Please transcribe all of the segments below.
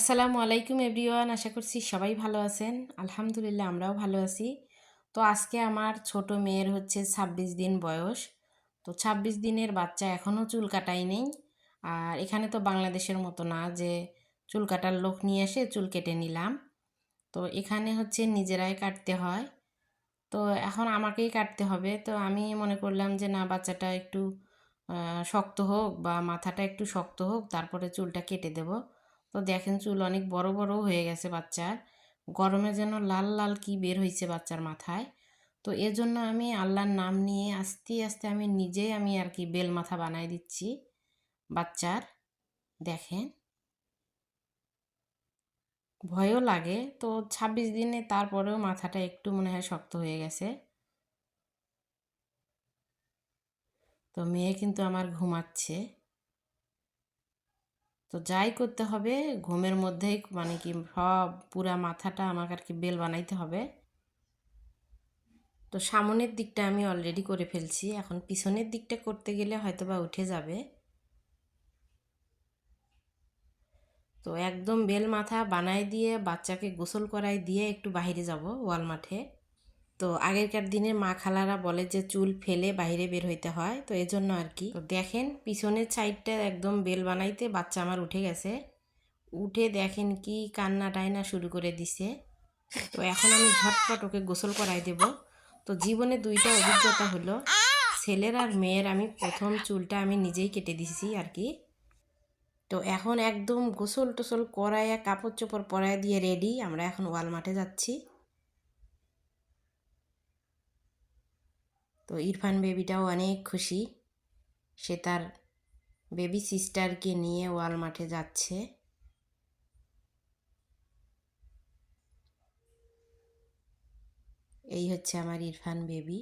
আসসালামু আলাইকুম এভরিওয়ান, আশা করছি সবাই ভালো আছেন। আলহামদুলিল্লাহ, আমরাও ভালো আছি। তো আজকে আমার ছোট মেয়ের হচ্ছে ২৬ দিন বয়স। তো ২৬ দিনের বাচ্চা এখনও চুল কাটাই নেই। আর এখানে তো বাংলাদেশের মতো না যে চুল কাটার লোক নিয়ে এসে চুল কেটে নিলাম। তো এখানে হচ্ছে নিজেরাই কাটতে হয়। তো এখন আমাকেই কাটতে হবে। তো আমি মনে করলাম যে না, বাচ্চাটা একটু শক্ত হোক বা মাথাটা একটু শক্ত হোক, তারপরে চুলটা কেটে দেবো। তো দেখেন চুল অনেক বড় বড় হয়ে গেছে বাচ্চার। গরমে যেন লাল লাল কি বের হয়েছে বাচ্চার মাথায়। তো এজন্য আমি আল্লাহর নাম নিয়ে আস্তে আস্তে আমি নিজেই আমি আর কি বেল মাথা বানাই দিচ্ছি বাচ্চার। দেখেন। ভয়ও লাগে। তো ছাব্বিশ দিনে তারপরেও মাথাটা একটু মনে হয় শক্ত হয়ে গেছে। তো মেয়ে কিন্তু আমার ঘুমাচ্ছে। তো যাই করতে হবে, ঘুমের মধ্যেই মানে কি সব পুরা মাথাটা আমাকে আর কি বেল বানাইতে হবে। তো সামনের দিকটা আমি অলরেডি করে ফেলছি, এখন পিছনের দিকটা করতে গেলে হয়তো বা উঠে যাবে। তো একদম বেল মাথা বানাই দিয়ে বাচ্চাকে গোসল করাই দিয়ে একটু বাইরে যাব ওয়াল মাঠে তো আগেরকার দিনে মা খালারা বলে যে চুল ফেলে বাইরে বের হইতে হয়, তো এজন্য আর কি। তো দেখেন, পিছনের সাইডটা একদম বেল বানাইতে বাচ্চা আমার উঠে গেছে। উঠে দেখেন কি কান্না টাইনা শুরু করে দিছে। তো এখন আমি ঝটপট ওকে গোসল করাই দেব। তো জীবনে দুইটা অভিজ্ঞতা হলো, ছেলের আর মেয়ের আমি প্রথম চুলটা আমি নিজেই কেটে দিছি আর কি। তো এখন একদম গোসল টোসল করাইয়া কাপড় চোপড় পরাই দিয়ে রেডি আমরা এখন ওয়াল মাঠে যাচ্ছি। তো ইরফান বেবিটাও অনেক খুশি। সে তার বেবি সিস্টারকে নিয়ে ওয়াল মাঠে যাচ্ছে। এই হচ্ছে আমার ইরফান বেবি।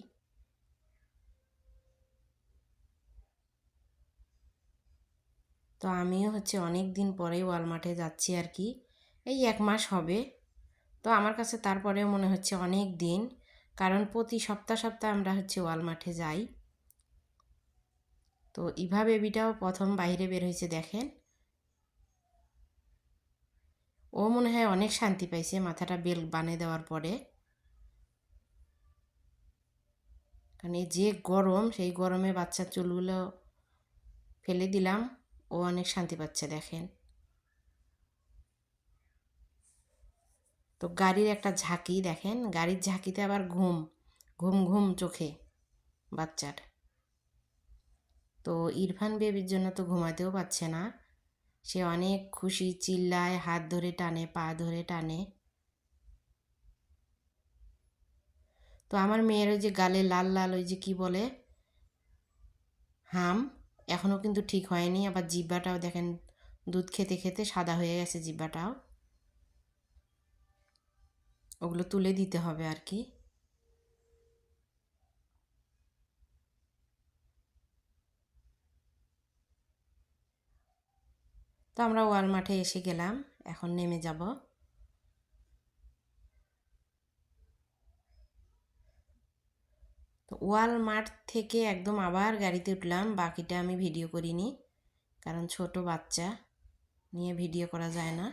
তো আমিও হচ্ছে অনেক দিন পরেই ওয়াল মাঠে যাচ্ছি আর কি। এই এক মাস হবে। তো আমার কাছে তারপরেও মনে হচ্ছে অনেক দিন। কারণ প্রতি সপ্তাহ সপ্তাহ আমরা হচ্ছে ওয়াল মাঠে যাই। তো ইভা বেবিটাও প্রথম বাইরে বের হয়েছে দেখেন। ও মনে হয় অনেক শান্তি পাইছে মাথাটা বেল বানিয়ে দেওয়ার পরে। কারণ যে গরম, সেই গরমে বাচ্চার চুলগুলো ফেলে দিলাম, ও অনেক শান্তি পাচ্ছে দেখেন। তো গাড়ির একটা ঝাঁকি, দেখেন? গাড়ির ঝাঁকিতে আবার ঘুম ঘুম ঘুম চোখে বাচ্চার। তো ইরফান বেবির জন্য তো ঘুমাতেও পাচ্ছে না। সে অনেক খুশি, চিল্লায়, হাত ধরে টানে, পা ধরে টানে। তো আমার মেয়ের ওই যে গালে লাল লাল ওই যে কি বলে? হাম এখনও কিন্তু ঠিক হয়নি। আবার জিব্বাটাও দেখেন, দুধ খেতে খেতে সাদা হয়ে গেছে জিব্বাটাও। ওগুলো তুলে দিতে হবে আর কি। তো আমরা ওয়াল মাঠে এসে গেলাম, এখন নেমে যাব। তো ওয়াল মাঠ থেকে একদম আবার গাড়িতে উঠলাম, বাকিটা আমি ভিডিও করিনি, কারণ ছোট বাচ্চা, নিয়ে ভিডিও করা যায় না।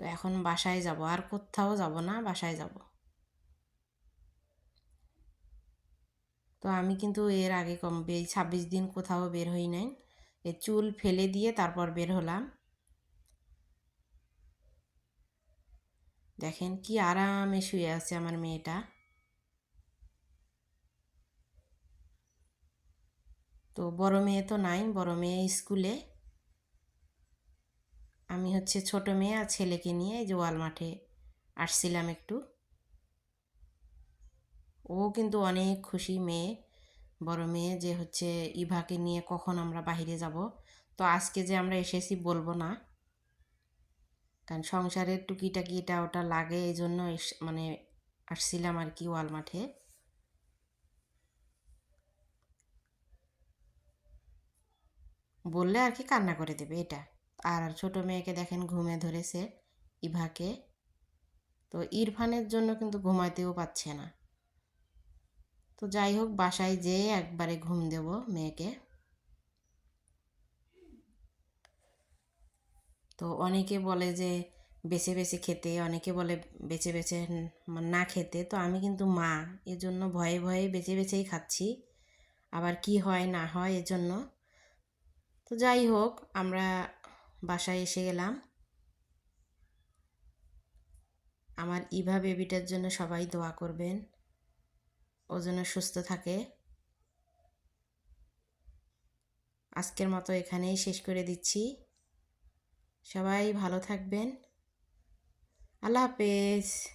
তো এখন বাসায় যাব। আর কোথাও যাব না, বাসায় যাব। তো আমি কিন্তু এর আগে কম এই ছাব্বিশ দিন কোথাও বের হই নাই। এ চুল ফেলে দিয়ে তারপর বের হলাম। দেখেন কি আরামে শুয়ে আছে আমার মেয়েটা। তো বড় মেয়ে তো নাই, বড় মেয়ে স্কুলে। আমি হচ্ছে ছোট মেয়ে আর ছেলেকে নিয়ে এই যে ওয়াল মাঠে আসছিলাম একটু। ও কিন্তু অনেক খুশি মেয়ে, বড় মেয়ে যে হচ্ছে ইভাকে নিয়ে কখন আমরা বাহিরে যাব। তো আজকে যে আমরা এসেছি বলব না, কারণ সংসারের টুকিটাকি এটা ওটা লাগে এই জন্য মানে আসছিলাম আর কি ওয়াল মাঠে। বললে আর কি কান্না করে দেবে এটা। আর ছোট মেয়েকে দেখেন ঘুমে ধরেছে ইভাকে। তো ইরফানের জন্য কিন্তু ঘুমাইতেও পাচ্ছে না। তো যাই হোক, বাসায় যেয়ে একবারে ঘুম দেব মেয়েকে। তো অনেকে বলে যে বেছে বেছে খেতে, অনেকে বলে বেছে বেছে না খেতে। তো আমি কিন্তু মা, এজন্য ভয়ে ভয়ে বেছে বেছেই খাচ্ছি। আবার কি হয় না হয় এজন্য। তো যাই হোক, আমরা বাসায় এসে গেলাম। আমার ইভা বেবিটার জন্য সবাই দোয়া করবেন। ও যেন সুস্থ থাকে। আজকের মতো এখানেই শেষ করে দিচ্ছি। সবাই ভালো থাকবেন। আল্লাহ হাফেজ।